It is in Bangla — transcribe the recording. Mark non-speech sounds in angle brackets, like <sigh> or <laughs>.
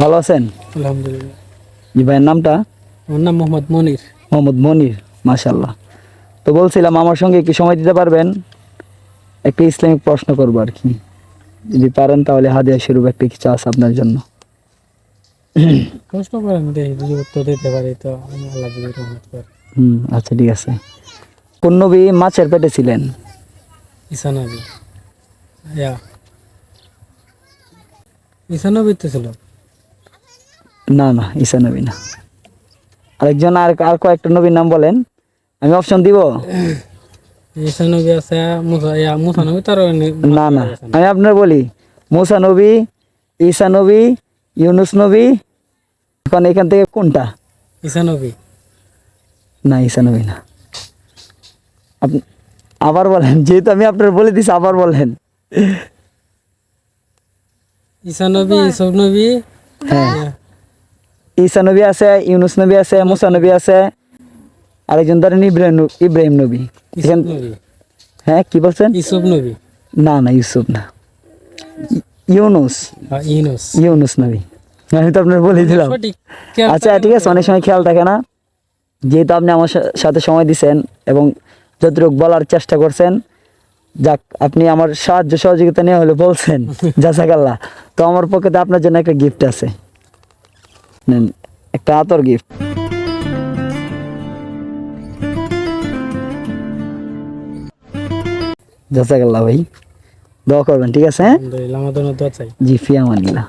ভালো আছেন? আলহামদুলিল্লাহ। জি ভাইয়ের নামটা? আমার নাম মোহাম্মদ মনির। মোহাম্মদ মনির মাশাল্লাহ তো বলছিলাম আমার সঙ্গে কি সময় দিতে পারবেন? একটা ইসলামিক প্রশ্ন করব আর কি। যদি পারেন তাহলে হাদিয়া স্বরূপ একটা কিছু আছে আপনার জন্য। প্রশ্ন করেন যদি উত্তর দিতে পারি তো আল্লাহ হুম আচ্ছা ঠিক আছে। কোন নবী মাছের পেটে ছিলেন? ঈশানবী ইয়া। ঈশানবী তো ছিল। না না ঈসা নবী না। আরেকজন আর আর কয়েকটা নবীর নাম বলেন। আমি অপশন দিব? ঈশানবী আছে মুসা ইয়া মুসা নবী তার না না। আমি আপনার বলি মুসা নবী ঈসা নবী ইউনুস নবী এখন এখান থেকে কোনটা? ঈশানবী না ঈসা নবী না। আপ- আবার বলেন যেহেতু আমি আপনার বলে দিছি আবার বলেন। ইসব নবী হ্যাঁ। ঈসা নবী আছে ইউনুস নবী আছে মুসা নবী আছে আরেকজন ধরেন ইব্রাহিম ইব্রাহিম নবী। হ্যাঁ কি বলছেন? ইসব নবী। না না ইউসুফ না। ই- ইউনুস। ইউনুস নবী। আমি তো আপনার বলে দিলাম। আচ্ছা ঠিক আছে অনেক সময় খেয়াল থাকে না। যেহেতু আপনি আমার সাথে সময় দিছেন এবং যতটুকু বলার চেষ্টা করছেন যাক আপনি আমার সাহায্য সহযোগিতা নিয়ে হলে বলছেন <laughs> জাসাকাল্লাহ তো আমার পক্ষে তো আপনার জন্য একটা গিফট আছে। একটা আতর গিফট জাসাকাল্লাহ ভাই দোয়া করবেন ঠিক আছে হ্যাঁ? জি ফিয়ামানিল্লাহ।